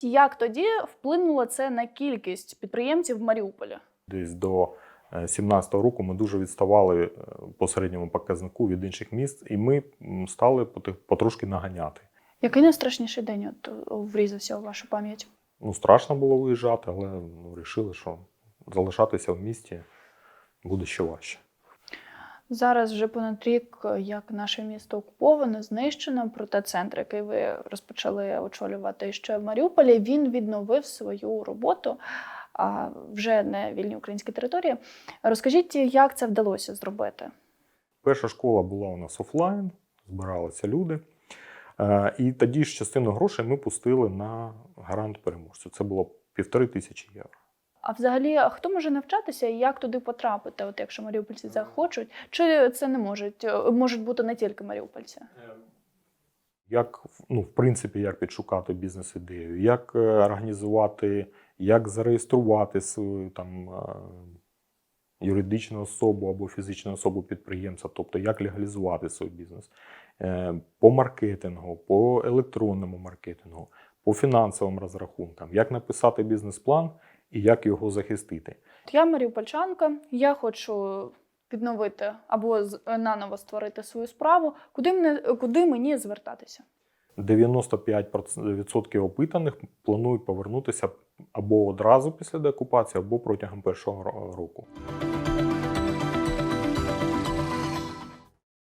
як тоді вплинуло це на кількість підприємців в Маріуполі? Десь до 17-го року ми дуже відставали е, по середньому показнику від інших міст, і ми стали потрошки наганяти. Який найстрашніший день от, врізався у вашу пам'ять? Ну, страшно було виїжджати, але ну, вирішили, що залишатися в місті буде ще важче. Зараз вже понад рік, е, як наше місто окуповано, знищено. Проте центр, який ви розпочали очолювати ще в Маріуполі, він відновив свою роботу а вже на вільній українській території. Розкажіть, як це вдалося зробити? Перша школа була у нас офлайн, збиралися люди. Е, І тоді ж частину грошей ми пустили на гарант переможцю. Це було півтори тисячі євро. А взагалі, а хто може навчатися і як туди потрапити, от якщо маріупольці захочуть? Чи це не можуть? е, Можуть бути не тільки маріупольці? Як ну, в принципі, як підшукати бізнес-ідею, як е, організувати, як зареєструвати свою там е, юридичну особу або фізичну особу підприємця, тобто як легалізувати свій бізнес Е, по маркетингу, по електронному маркетингу, по фінансовим розрахункам, як написати бізнес-план і як його захистити. Я маріупольчанка, я хочу відновити або наново створити свою справу. Куди мене куди мені звертатися? 95% опитаних планують повернутися або одразу після деокупації, або протягом першого року.